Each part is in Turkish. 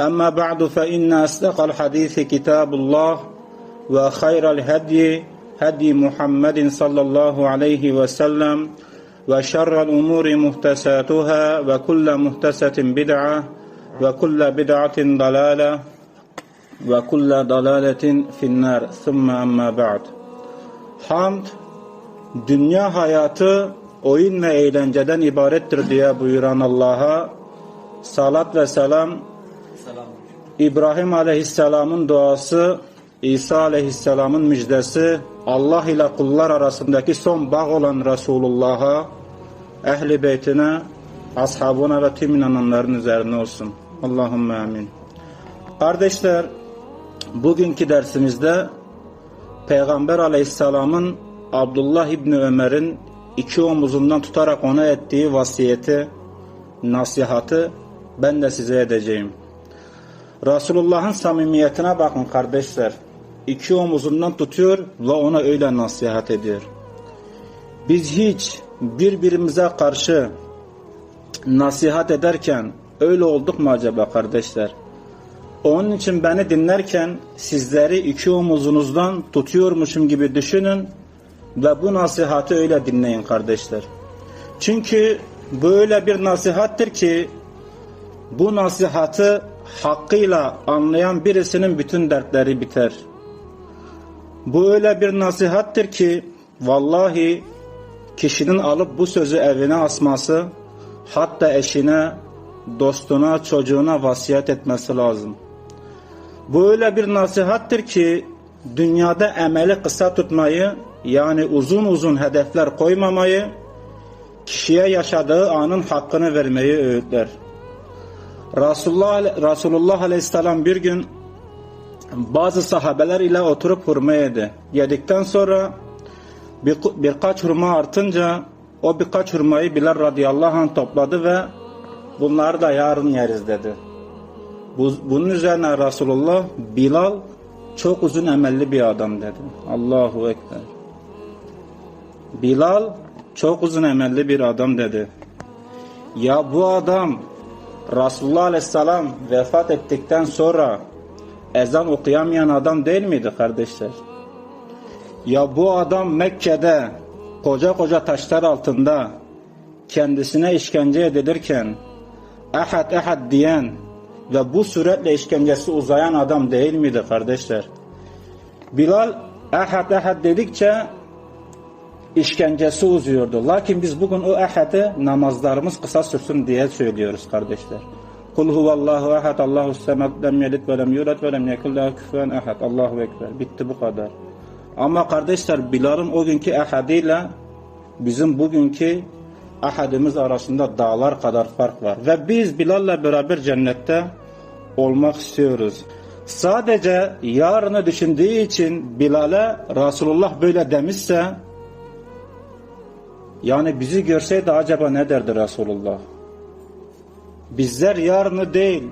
أما بعد فإن أصدق الحديث كتاب الله وخير الهدي هدي محمد صلى الله عليه وسلم وشر الأمور محتساتها وكل محتسة بدعة وكل بدعة ضلالة وكل ضلالة في النار ثم أما بعد Hamd, dünya hayatı oyun ve eğlenceden ibarettir diye buyuran Allah'a salat ve selam İbrahim Aleyhisselam'ın duası, İsa Aleyhisselam'ın müjdesi, Allah ile kullar arasındaki son bağ olan Resulullah'a, ehli beytine, ashabına ve tüm inananların üzerine olsun. Allahümme amin. Kardeşler, bugünkü dersimizde Peygamber Aleyhisselam'ın Abdullah İbni Ömer'in iki omuzundan tutarak ona ettiği vasiyeti, nasihatı ben de size edeceğim. Resulullah'ın samimiyetine bakın kardeşler. İki omuzundan tutuyor ve ona öyle nasihat ediyor. Biz hiç birbirimize karşı nasihat ederken öyle olduk mu acaba kardeşler? Onun için beni dinlerken sizleri iki omuzunuzdan tutuyormuşum gibi düşünün ve bu nasihatı öyle dinleyin kardeşler. Çünkü böyle bir nasihattir ki bu nasihatı hakkıyla anlayan birisinin bütün dertleri biter. Bu öyle bir nasihattir ki vallahi kişinin alıp bu sözü evine asması hatta eşine, dostuna, çocuğuna vasiyet etmesi lazım. Bu öyle bir nasihattir ki dünyada emeli kısa tutmayı yani uzun uzun hedefler koymamayı kişiye yaşadığı anın hakkını vermeyi öğütler. Resulullah, Resulullah Aleyhisselam bir gün bazı sahabeler ile oturup hurma yedi. Yedikten sonra bir, birkaç hurma artınca o birkaç hurmayı Bilal radıyallahu anh topladı ve bunları da yarın yeriz dedi. Bu, bunun üzerine Resulullah Bilal çok uzun emelli bir adam dedi. Allahu Ekber. Bilal çok uzun emelli bir adam dedi. Ya bu adam Resulullah Aleyhisselam vefat ettikten sonra ezan okuyamayan adam değil miydi kardeşler? Ya bu adam Mekke'de koca koca taşlar altında kendisine işkence edilirken ehad ehad diyen ve bu suretle işkencesi uzayan adam değil miydi kardeşler? Bilal ehad ehad dedikçe işkencesi uzuyordu. Lakin biz bugün o ehadi namazlarımız kısa sürsün diye söylüyoruz kardeşler. Kul huvallahu ehad Allahu semed lem yelid ve lem yulad ve lem yekul lehu kufuven. Allahu ekber. Bitti bu kadar. Ama kardeşler Bilal'ın o günkü ehadiyle bizim bugünkü ahadimiz arasında dağlar kadar fark var. Ve biz Bilal'le beraber cennette olmak istiyoruz. Sadece yarını düşündüğü için Bilal'e Resulullah böyle demişse yani bizi görseydi acaba ne derdi Resulullah? Bizler yarını değil,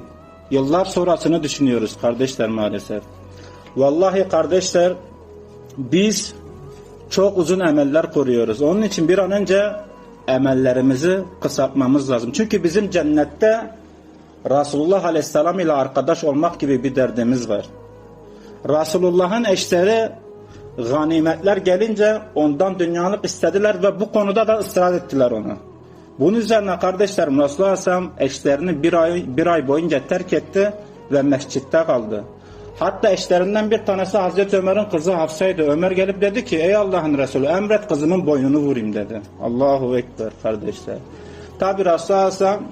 yıllar sonrasını düşünüyoruz kardeşler maalesef. Vallahi kardeşler, biz çok uzun emeller kuruyoruz. Onun için bir an önce emellerimizi kısaltmamız lazım. Çünkü bizim cennette Resulullah Aleyhisselam ile arkadaş olmak gibi bir derdimiz var. Resulullah'ın eşleri ganimetler gelince ondan dünyalık istediler ve bu konuda da ısrar ettiler onu. Bunun üzerine kardeşlerim Resulullah Aleyhisselam eşlerini bir ay, bir ay boyunca terk etti ve mescitte kaldı. Hatta eşlerinden bir tanesi Hazreti Ömer'in kızı Hafsa'ydı. Ömer gelip dedi ki ey Allah'ın Resulü emret kızımın boynunu vurayım dedi. Allahu Ekber kardeşler. Tabi Resulullah Aleyhisselam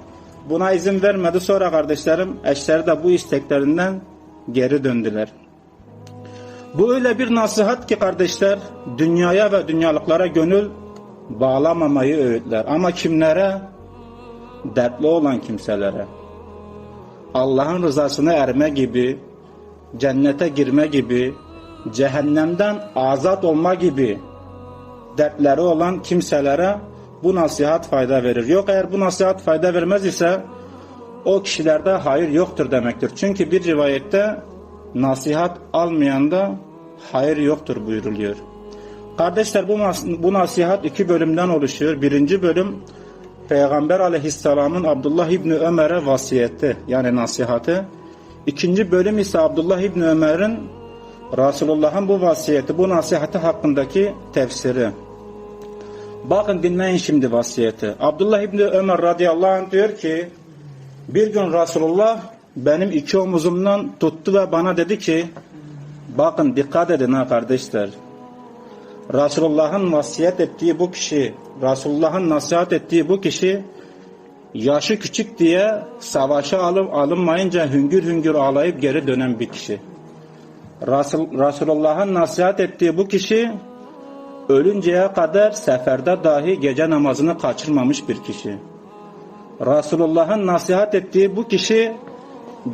buna izin vermedi. Sonra kardeşlerim eşleri de bu isteklerinden geri döndüler. Bu öyle bir nasihat ki kardeşler dünyaya ve dünyalıklara gönül bağlamamayı öğütler. Ama kimlere? Dertli olan kimselere. Allah'ın rızasına erme gibi, cennete girme gibi, cehennemden azat olma gibi dertleri olan kimselere bu nasihat fayda verir. Yok eğer bu nasihat fayda vermez ise o kişilerde hayır yoktur demektir. Çünkü bir rivayette nasihat almayanda hayır yoktur buyuruluyor. Kardeşler bu, bu nasihat iki bölümden oluşuyor. Birinci bölüm Peygamber aleyhisselamın Abdullah İbni Ömer'e vasiyeti yani nasihatı. İkinci bölüm ise Abdullah İbni Ömer'in Resulullah'ın bu vasiyeti, bu nasihati hakkındaki tefsiri. Bakın dinleyin şimdi vasiyeti. Abdullah İbni Ömer radıyallahu anh diyor ki bir gün Resulullah benim iki omuzumdan tuttu ve bana dedi ki bakın dikkat edin ha kardeşler. Resulullah'ın vasiyet ettiği bu kişi, Resulullah'ın nasihat ettiği bu kişi yaşı küçük diye savaşa alım, alınmayınca hüngür hüngür ağlayıp geri dönen bir kişi. Resul, Resulullah'ın nasihat ettiği bu kişi ölünceye kadar seferde dahi gece namazını kaçırmamış bir kişi. Resulullah'ın nasihat ettiği bu kişi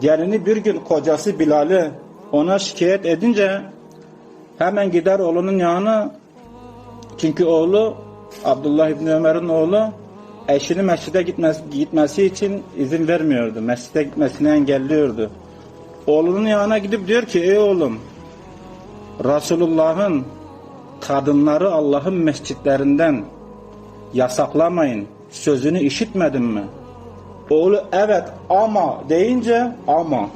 gelini bir gün kocası Bilal'i ona şikayet edince hemen gider oğlunun yanına çünkü oğlu Abdullah İbni Ömer'in oğlu eşini mescide gitmesi, gitmesi için izin vermiyordu. Mescide gitmesini engelliyordu. Oğlunun yanına gidip diyor ki ey oğlum Resulullah'ın kadınları Allah'ın mescitlerinden yasaklamayın sözünü işitmedin mi? Oğlu evet ama deyince ama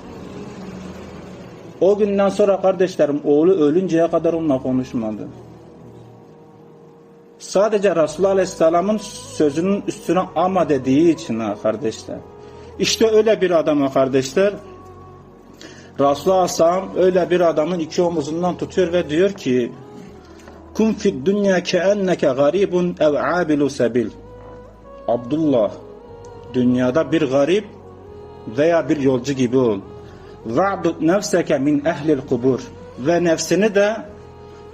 o günden sonra kardeşlerim oğlu ölünceye kadar onunla konuşmadı. Sadece Resulullah Aleyhisselam'ın sözünün üstüne ama dediği için ha kardeşler. İşte öyle bir adama kardeşler Resulullah Aleyhisselam öyle bir adamın iki omuzundan tutuyor ve diyor ki Kun fid dünya keenneke garibun ev abilu sebil Abdullah dünyada bir garip veya bir yolcu gibi ol. Va'dud nefseke min ehlil kubur ve nefsini de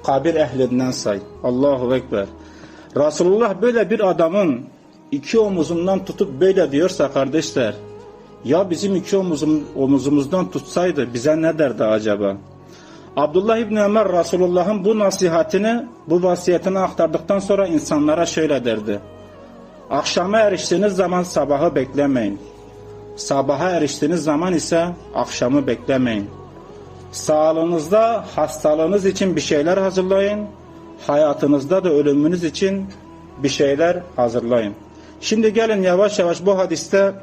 kabir ehlinden say. Allahu Ekber. Resulullah böyle bir adamın iki omuzundan tutup böyle diyorsa kardeşler ya bizim iki omuzum, omuzumuzdan tutsaydı bize ne derdi acaba? Abdullah İbni Ömer Resulullah'ın bu nasihatini, bu vasiyetini aktardıktan sonra insanlara şöyle derdi. Akşama eriştiğiniz zaman sabahı beklemeyin. Sabaha eriştiğiniz zaman ise akşamı beklemeyin. Sağlığınızda hastalığınız için bir şeyler hazırlayın. Hayatınızda da ölümünüz için bir şeyler hazırlayın. Şimdi gelin yavaş yavaş bu hadiste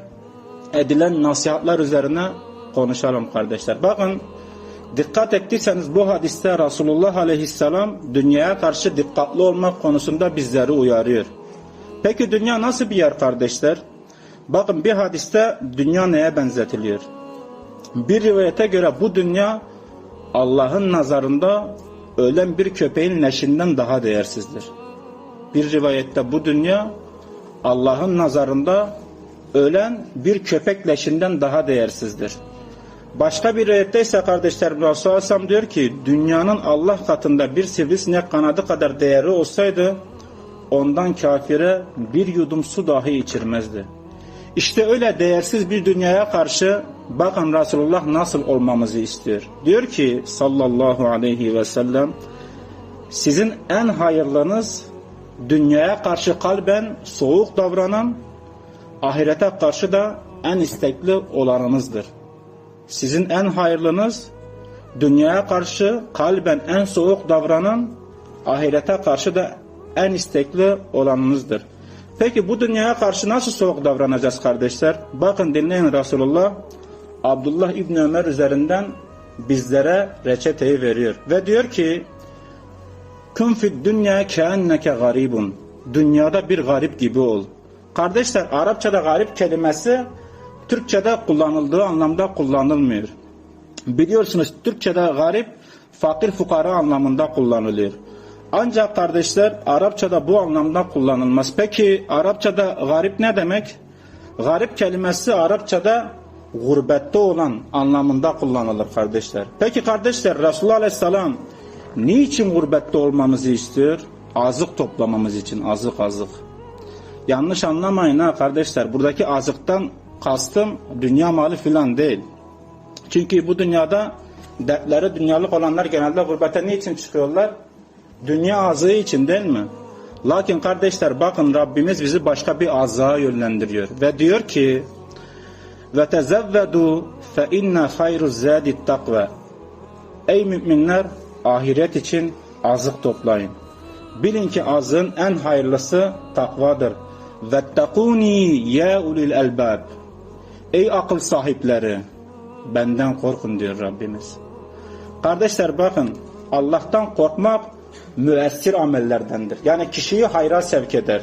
edilen nasihatler üzerine konuşalım kardeşler. Bakın dikkat ettiyseniz bu hadiste Resulullah Aleyhisselam dünyaya karşı dikkatli olmak konusunda bizleri uyarıyor. Peki dünya nasıl bir yer kardeşler? Bakın bir hadiste dünya neye benzetiliyor? Bir rivayete göre bu dünya Allah'ın nazarında ölen bir köpeğin leşinden daha değersizdir. Bir rivayette bu dünya Allah'ın nazarında ölen bir köpek leşinden daha değersizdir. Başka bir rivayette ise kardeşlerim Resulullah diyor ki dünyanın Allah katında bir sivrisinek kanadı kadar değeri olsaydı ondan kafire bir yudum su dahi içirmezdi. İşte öyle değersiz bir dünyaya karşı bakın Resulullah nasıl olmamızı istiyor. Diyor ki sallallahu aleyhi ve sellem sizin en hayırlınız dünyaya karşı kalben soğuk davranan ahirete karşı da en istekli olanınızdır. Sizin en hayırlınız dünyaya karşı kalben en soğuk davranan ahirete karşı da en istekli olanınızdır. Peki bu dünyaya karşı nasıl soğuk davranacağız kardeşler? Bakın dinleyin Resulullah Abdullah İbni Ömer üzerinden bizlere reçeteyi veriyor. Ve diyor ki Kün fid dünya keenneke garibun. Dünyada bir garip gibi ol. Kardeşler Arapçada garip kelimesi Türkçede kullanıldığı anlamda kullanılmıyor. Biliyorsunuz Türkçede garip fakir fukara anlamında kullanılıyor. Ancak kardeşler Arapçada bu anlamda kullanılmaz. Peki Arapçada garip ne demek? Garip kelimesi Arapçada gurbette olan anlamında kullanılır kardeşler. Peki kardeşler Resulullah Aleyhisselam niçin gurbette olmamızı istiyor? Azık toplamamız için azık azık. Yanlış anlamayın ha kardeşler. Buradaki azıktan kastım dünya malı filan değil. Çünkü bu dünyada dertleri dünyalık olanlar genelde gurbete niçin çıkıyorlar? Dünya azığı için değil mi? Lakin kardeşler bakın Rabbimiz bizi başka bir azığa yönlendiriyor. Ve diyor ki ve tezevvedu fe inna hayru zadi takva. Ey müminler ahiret için azık toplayın. Bilin ki azığın en hayırlısı takvadır. Vettekuni ya ulil elbab. Ey akıl sahipleri benden korkun diyor Rabbimiz. Kardeşler bakın Allah'tan korkmak müessir amellerdendir. Yani kişiyi hayra sevk eder.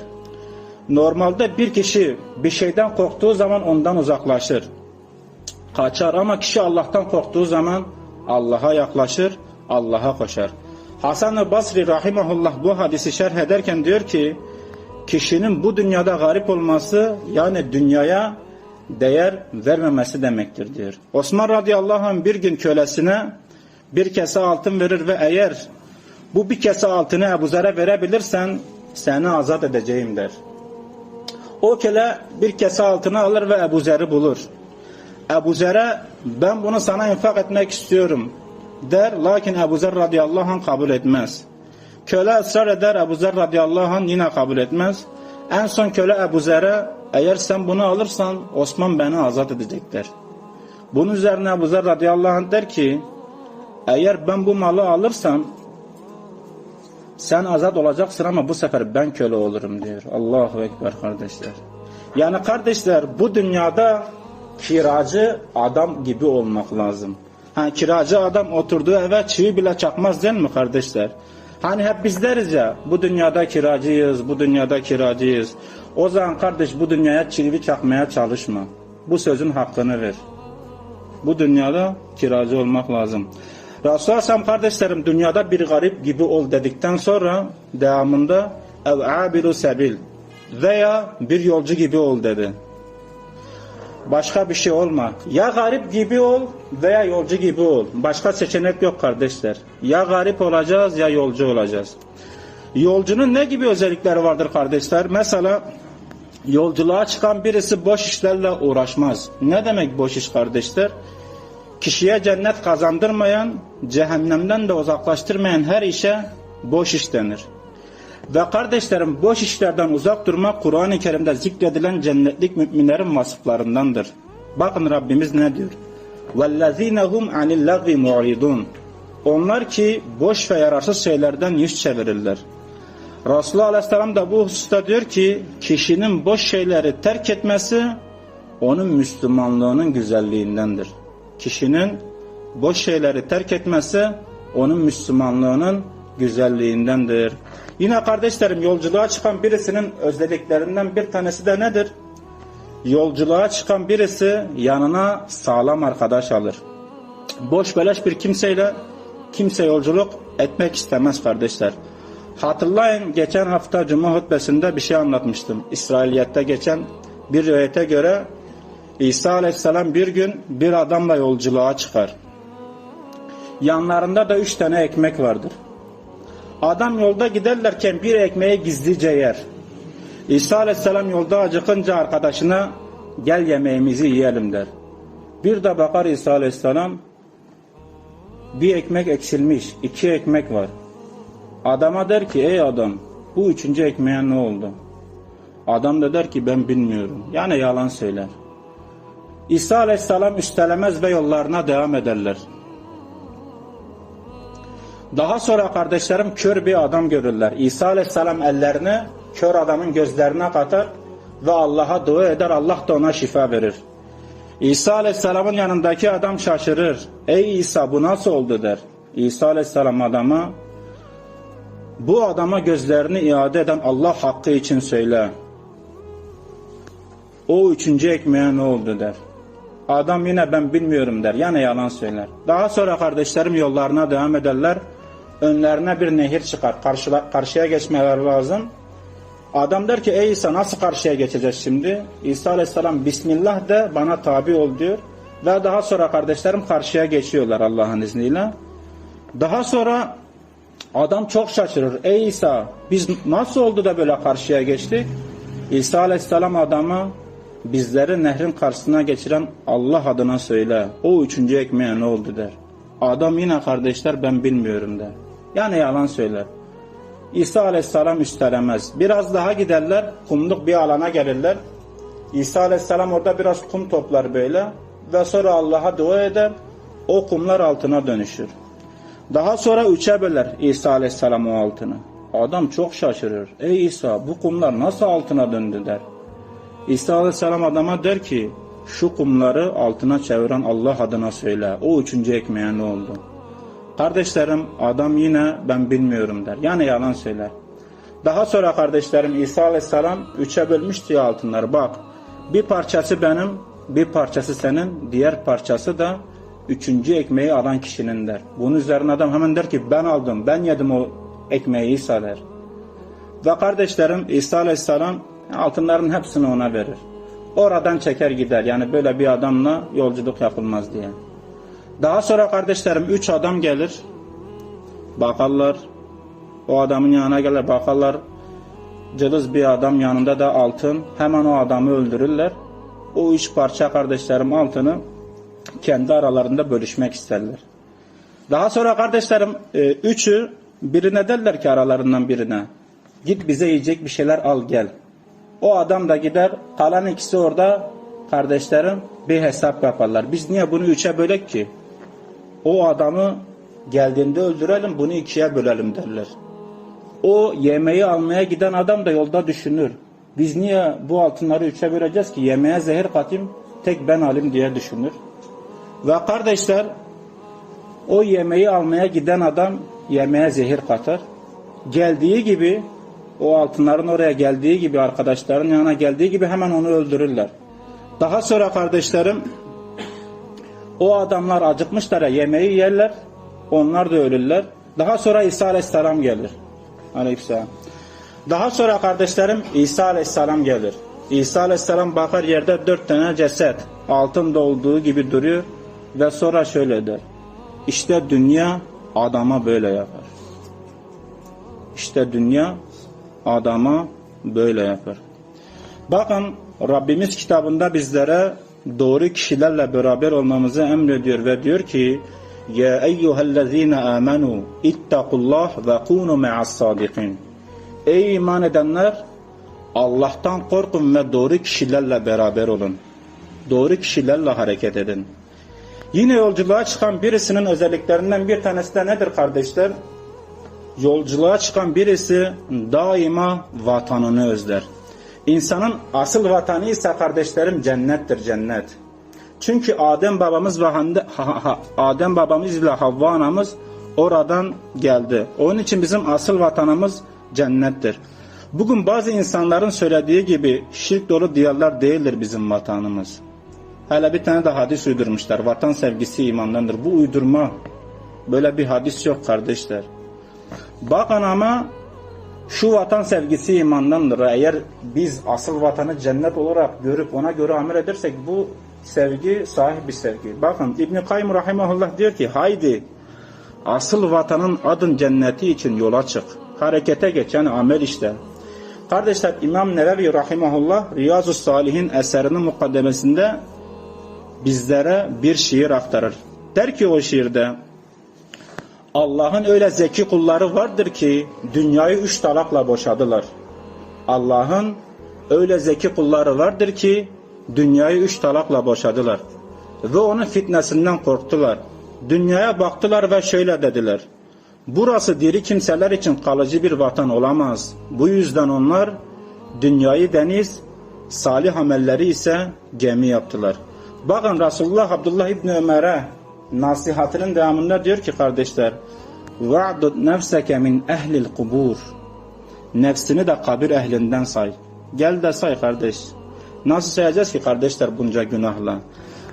Normalde bir kişi bir şeyden korktuğu zaman ondan uzaklaşır. Kaçar ama kişi Allah'tan korktuğu zaman Allah'a yaklaşır, Allah'a koşar. Hasan-ı Basri rahimahullah bu hadisi şerh ederken diyor ki kişinin bu dünyada garip olması yani dünyaya değer vermemesi demektir diyor. Osman radıyallahu anh bir gün kölesine bir kese altın verir ve eğer bu bir kese altını Ebu Zer'e verebilirsen seni azat edeceğim der. O köle bir kese altını alır ve Ebu Zer'i bulur. Ebu Zer'e ben bunu sana infak etmek istiyorum der. Lakin Ebu Zer radıyallahu anh kabul etmez. Köle ısrar eder Ebu Zer radıyallahu anh yine kabul etmez. En son köle Ebu Zer'e eğer sen bunu alırsan Osman beni azat edecek der. Bunun üzerine Ebu Zer radıyallahu anh der ki eğer ben bu malı alırsam sen azat olacaksın ama bu sefer ben köle olurum diyor. Allahu Ekber kardeşler. Yani kardeşler bu dünyada kiracı adam gibi olmak lazım. Ha, kiracı adam oturduğu eve çivi bile çakmaz değil mi kardeşler? Hani hep biz deriz ya bu dünyada kiracıyız, bu dünyada kiracıyız. O zaman kardeş bu dünyaya çivi çakmaya çalışma. Bu sözün hakkını ver. Bu dünyada kiracı olmak lazım. Resulullah Aleyhisselam kardeşlerim dünyada bir garip gibi ol dedikten sonra devamında ev abiru sebil veya bir yolcu gibi ol dedi. Başka bir şey olma. Ya garip gibi ol veya yolcu gibi ol. Başka seçenek yok kardeşler. Ya garip olacağız ya yolcu olacağız. Yolcunun ne gibi özellikleri vardır kardeşler? Mesela yolculuğa çıkan birisi boş işlerle uğraşmaz. Ne demek boş iş kardeşler? Kişiye cennet kazandırmayan, cehennemden de uzaklaştırmayan her işe boş iş denir. Ve kardeşlerim boş işlerden uzak durmak Kur'an-ı Kerim'de zikredilen cennetlik müminlerin vasıflarındandır. Bakın Rabbimiz ne diyor? وَالَّذ۪ينَ هُمْ عَنِ اللَّغْوِ مُعْرِضُونَ Onlar ki boş ve yararsız şeylerden yüz çevirirler. Resulullah Aleyhisselam da bu hususta diyor ki kişinin boş şeyleri terk etmesi onun Müslümanlığının güzelliğindendir. Kişinin boş şeyleri terk etmesi onun Müslümanlığının güzelliğindendir. Yine kardeşlerim yolculuğa çıkan birisinin özelliklerinden bir tanesi de nedir? Yolculuğa çıkan birisi yanına sağlam arkadaş alır. Boş beleş bir kimseyle kimse yolculuk etmek istemez kardeşler. Hatırlayın geçen hafta Cuma hutbesinde bir şey anlatmıştım. İsrailiyette geçen bir rivayete göre İsa aleyhisselam bir gün bir adamla yolculuğa çıkar. Yanlarında da üç tane ekmek vardır. Adam yolda giderlerken bir ekmeği gizlice yer. İsa aleyhisselam yolda acıkınca arkadaşına gel yemeğimizi yiyelim der. Bir de bakar İsa aleyhisselam bir ekmek eksilmiş, iki ekmek var. Adama der ki ey adam bu üçüncü ekmeğe ne oldu? Adam da der ki ben bilmiyorum. Yani yalan söyler. İsa aleyhisselam üstelemez ve yollarına devam ederler. Daha sonra kardeşlerim kör bir adam görürler. İsa aleyhisselam ellerini kör adamın gözlerine katar ve Allah'a dua eder. Allah da ona şifa verir. İsa aleyhisselamın yanındaki adam şaşırır. Ey İsa bu nasıl oldu der. İsa aleyhisselam adama bu adama gözlerini iade eden Allah hakkı için söyle. O üçüncü ekmeğe ne oldu der. Adam yine ben bilmiyorum der. Yani yalan söyler. Daha sonra kardeşlerim yollarına devam ederler. Önlerine bir nehir çıkar. Karşıla, karşıya geçmeleri lazım. Adam der ki ey İsa nasıl karşıya geçeceğiz şimdi? İsa aleyhisselam Bismillah de bana tabi ol diyor. Ve daha sonra kardeşlerim karşıya geçiyorlar Allah'ın izniyle. Daha sonra adam çok şaşırır. Ey İsa biz nasıl oldu da böyle karşıya geçtik? İsa aleyhisselam adama bizleri nehrin karşısına geçiren Allah adına söyle. O üçüncü ekmeğe ne oldu der. Adam yine kardeşler ben bilmiyorum der. Yani yalan söyler. İsa aleyhisselam üstelemez. Biraz daha giderler, kumluk bir alana gelirler. İsa aleyhisselam orada biraz kum toplar böyle ve sonra Allah'a dua eder. O kumlar altına dönüşür. Daha sonra üçe böler İsa aleyhisselam o altını. Adam çok şaşırır. Ey İsa bu kumlar nasıl altına döndü der. İsa aleyhisselam adama der ki şu kumları altına çeviren Allah adına söyle. O üçüncü ekmeğe ne oldu? Kardeşlerim adam yine ben bilmiyorum der. Yani yalan söyler. Daha sonra kardeşlerim İsa Aleyhisselam üçe bölmüştü ya altınları. Bak bir parçası benim, bir parçası senin, diğer parçası da üçüncü ekmeği alan kişinin der. Bunun üzerine adam hemen der ki ben aldım, ben yedim o ekmeği İsa der. Ve kardeşlerim İsa Aleyhisselam altınların hepsini ona verir. Oradan çeker gider. Yani böyle bir adamla yolculuk yapılmaz diye. Daha sonra kardeşlerim üç adam gelir. Bakarlar. O adamın yanına gelir bakarlar. Cılız bir adam yanında da altın. Hemen o adamı öldürürler. O üç parça kardeşlerim altını kendi aralarında bölüşmek isterler. Daha sonra kardeşlerim e, üçü birine derler ki aralarından birine git bize yiyecek bir şeyler al gel. O adam da gider kalan ikisi orada kardeşlerim bir hesap yaparlar. Biz niye bunu üçe bölek ki? O adamı geldiğinde öldürelim bunu ikiye bölelim derler. O yemeği almaya giden adam da yolda düşünür. Biz niye bu altınları üçe böleceğiz ki yemeğe zehir katayım tek ben alayım diye düşünür. Ve kardeşler o yemeği almaya giden adam yemeğe zehir katar. Geldiği gibi o altınların oraya geldiği gibi arkadaşların yanına geldiği gibi hemen onu öldürürler. Daha sonra kardeşlerim o adamlar acıkmışlar ya yemeği yerler onlar da ölürler. Daha sonra İsa Aleyhisselam gelir. Aleyhisselam. Daha sonra kardeşlerim İsa Aleyhisselam gelir. İsa Aleyhisselam bakar yerde dört tane ceset altında olduğu gibi duruyor ve sonra şöyle der. İşte dünya adama böyle yapar. İşte dünya adama böyle yapar. Bakın Rabbimiz kitabında bizlere doğru kişilerle beraber olmamızı emrediyor ve diyor ki Ya eyyühellezine amenu ittakullah ve kunu me'as sadikin Ey iman edenler Allah'tan korkun ve doğru kişilerle beraber olun. Doğru kişilerle hareket edin. Yine yolculuğa çıkan birisinin özelliklerinden bir tanesi de nedir kardeşler? Yolculuğa çıkan birisi daima vatanını özler. İnsanın asıl vatanı ise kardeşlerim cennettir cennet. Çünkü Adem babamız ve Hande, ha, ha, Adem babamız ile Havva anamız oradan geldi. Onun için bizim asıl vatanımız cennettir. Bugün bazı insanların söylediği gibi şirk dolu diyarlar değildir bizim vatanımız. Hele bir tane de hadis uydurmuşlar. Vatan sevgisi imandandır. Bu uydurma. Böyle bir hadis yok kardeşler. Bakın ama şu vatan sevgisi imandandır. Eğer biz asıl vatanı cennet olarak görüp ona göre amel edersek bu sevgi sahip bir sevgi. Bakın İbn Kayyim rahimehullah diyor ki haydi asıl vatanın adın cenneti için yola çık. Harekete geç yani amel işte. Kardeşler İmam Nevevi rahimehullah Riyazu Salihin eserinin mukaddemesinde bizlere bir şiir aktarır. Der ki o şiirde Allah'ın öyle zeki kulları vardır ki dünyayı üç talakla boşadılar. Allah'ın öyle zeki kulları vardır ki dünyayı üç talakla boşadılar. Ve onun fitnesinden korktular. Dünyaya baktılar ve şöyle dediler. Burası diri kimseler için kalıcı bir vatan olamaz. Bu yüzden onlar dünyayı deniz, salih amelleri ise gemi yaptılar. Bakın Resulullah Abdullah İbni Ömer'e nasihatının devamında diyor ki kardeşler وَعْدُدْ نَفْسَكَ مِنْ اَهْلِ الْقُبُورِ Nefsini de kabir ehlinden say. Gel de say kardeş. Nasıl sayacağız ki kardeşler bunca günahla?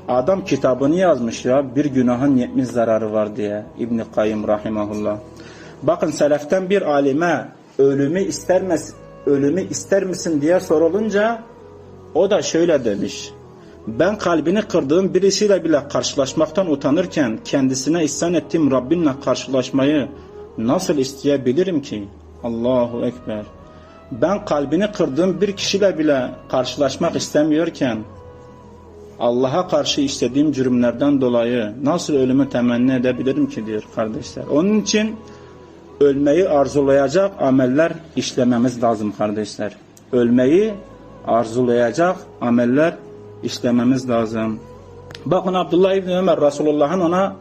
Adam kitabını yazmış ya bir günahın 70 zararı var diye İbn Kayyim rahimahullah. Bakın seleften bir alime ölümü ister misin, ölümü ister misin diye sorulunca o da şöyle demiş. Ben kalbini kırdığım birisiyle bile karşılaşmaktan utanırken kendisine ihsan ettiğim Rabbimle karşılaşmayı nasıl isteyebilirim ki? Allahu Ekber. Ben kalbini kırdığım bir kişiyle bile karşılaşmak istemiyorken Allah'a karşı istediğim cürümlerden dolayı nasıl ölümü temenni edebilirim ki diyor kardeşler. Onun için ölmeyi arzulayacak ameller işlememiz lazım kardeşler. Ölmeyi arzulayacak ameller işlememiz lazım. Bakın Abdullah İbni Ömer Resulullah'ın ona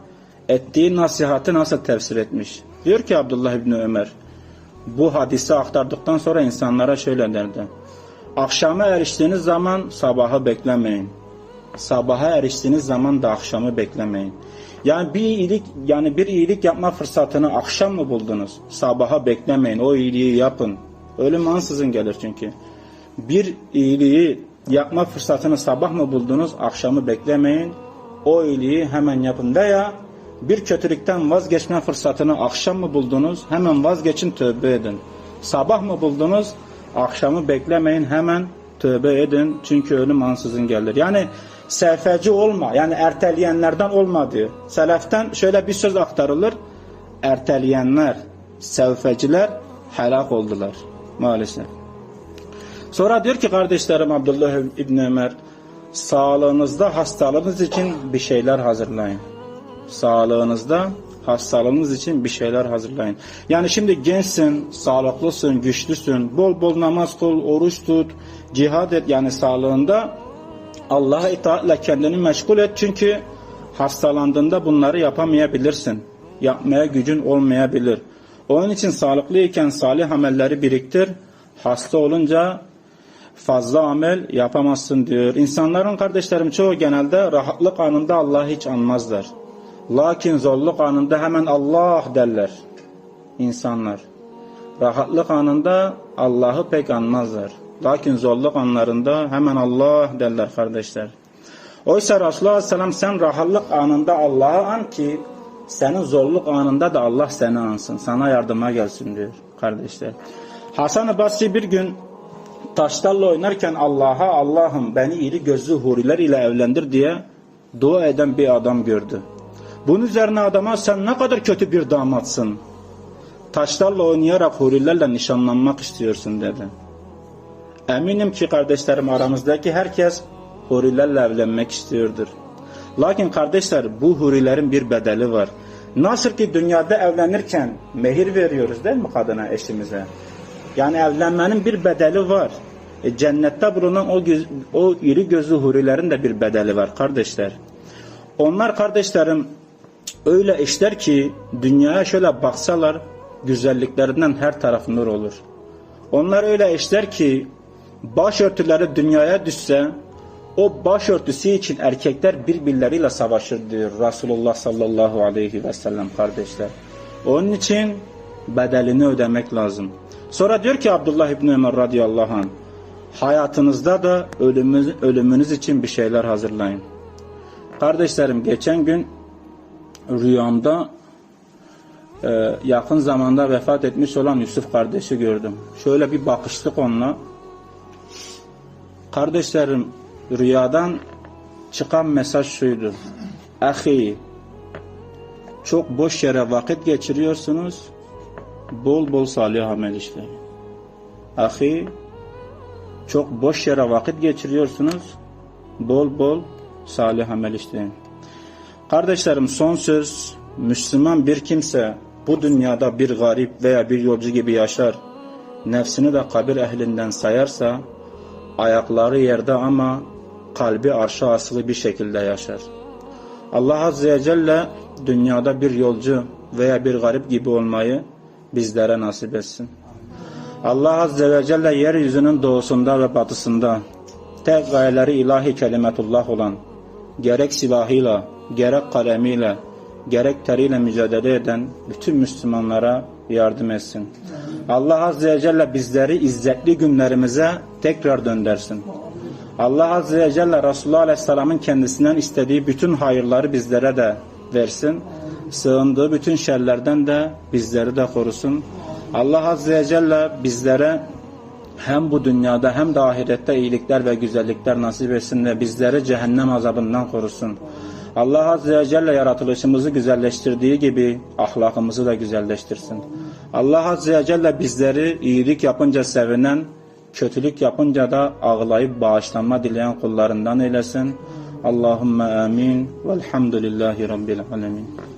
ettiği nasihatı nasıl tefsir etmiş. Diyor ki Abdullah İbni Ömer bu hadisi aktardıktan sonra insanlara şöyle derdi. Akşama eriştiğiniz zaman sabahı beklemeyin. sabaha eriştiğiniz zaman da akşamı beklemeyin. Yani bir iyilik yani bir iyilik yapma fırsatını akşam mı buldunuz? Sabaha beklemeyin. O iyiliği yapın. Ölüm ansızın gelir çünkü. Bir iyiliği yapma fırsatını sabah mı buldunuz? Akşamı beklemeyin. O iyiliği hemen yapın veya bir kötülükten vazgeçme fırsatını akşam mı buldunuz? Hemen vazgeçin tövbe edin. Sabah mı buldunuz? Akşamı beklemeyin hemen tövbe edin. Çünkü ölüm ansızın gelir. Yani sefeci olma. Yani erteleyenlerden olma diyor. Seleften şöyle bir söz aktarılır. Erteleyenler, sevfeciler helak oldular. Maalesef. Sonra diyor ki kardeşlerim Abdullah İbni Ömer sağlığınızda hastalığınız için bir şeyler hazırlayın. Sağlığınızda hastalığınız için bir şeyler hazırlayın. Yani şimdi gençsin, sağlıklısın, güçlüsün, bol bol namaz kıl, oruç tut, cihad et yani sağlığında Allah'a itaatle kendini meşgul et çünkü hastalandığında bunları yapamayabilirsin. Yapmaya gücün olmayabilir. Onun için sağlıklıyken salih amelleri biriktir. Hasta olunca fazla amel yapamazsın diyor. İnsanların kardeşlerim çoğu genelde rahatlık anında Allah'ı hiç anmazlar. Lakin zorluk anında hemen Allah derler insanlar. Rahatlık anında Allah'ı pek anmazlar. Lakin zorluk anlarında hemen Allah derler kardeşler. Oysa Resulullah Aleyhisselam sen rahatlık anında Allah'ı an ki senin zorluk anında da Allah seni ansın. Sana yardıma gelsin diyor kardeşler. Hasan-ı Basri bir gün taşlarla oynarken Allah'a Allah'ım beni iri gözlü huriler ile evlendir diye dua eden bir adam gördü. Bunun üzerine adama sen ne kadar kötü bir damatsın. Taşlarla oynayarak hurilerle nişanlanmak istiyorsun dedi. Eminim ki kardeşlerim aramızdaki herkes hurilerle evlenmek istiyordur. Lakin kardeşler bu hurilerin bir bedeli var. Nasıl ki dünyada evlenirken mehir veriyoruz değil mi kadına eşimize? Yani evlenmenin bir bedeli var. E, cennette bulunan o, göz, o iri gözlü hurilerin de bir bedeli var kardeşler. Onlar kardeşlerim öyle eşler ki dünyaya şöyle baksalar güzelliklerinden her taraf nur olur. Onlar öyle eşler ki başörtüleri dünyaya düşse o başörtüsü için erkekler birbirleriyle savaşır diyor Resulullah sallallahu aleyhi ve sellem kardeşler. Onun için bedelini ödemek lazım. Sonra diyor ki Abdullah İbni Ömer radıyallahu anh hayatınızda da ölümünüz, ölümünüz için bir şeyler hazırlayın. Kardeşlerim geçen gün rüyamda e, yakın zamanda vefat etmiş olan Yusuf kardeşi gördüm. Şöyle bir bakıştık onunla. Kardeşlerim rüyadan çıkan mesaj şuydu. Ahi çok boş yere vakit geçiriyorsunuz. Bol bol salih amel işleyin. Ahi çok boş yere vakit geçiriyorsunuz. Bol bol salih amel işleyin. Kardeşlerim son söz Müslüman bir kimse bu dünyada bir garip veya bir yolcu gibi yaşar. Nefsini de kabir ehlinden sayarsa ayakları yerde ama kalbi arşa asılı bir şekilde yaşar. Allah Azze ve Celle dünyada bir yolcu veya bir garip gibi olmayı bizlere nasip etsin. Allah Azze ve Celle yeryüzünün doğusunda ve batısında tek gayeleri ilahi kelimetullah olan gerek silahıyla, gerek kalemiyle, gerek teriyle mücadele eden bütün Müslümanlara yardım etsin. Allah Azze ve Celle bizleri izzetli günlerimize tekrar döndersin. Allah Azze ve Celle Resulullah Aleyhisselam'ın kendisinden istediği bütün hayırları bizlere de versin. Sığındığı bütün şerlerden de bizleri de korusun. Allah Azze ve Celle bizlere hem bu dünyada hem de ahirette iyilikler ve güzellikler nasip etsin ve bizleri cehennem azabından korusun. Allah Azze ve Celle yaratılışımızı güzelleştirdiği gibi ahlakımızı da güzelleştirsin. Allah Azze ve Celle bizleri iyilik yapınca sevinen, kötülük yapınca da ağlayıp bağışlanma dileyen kullarından eylesin. Allahümme amin. Velhamdülillahi Rabbil alemin.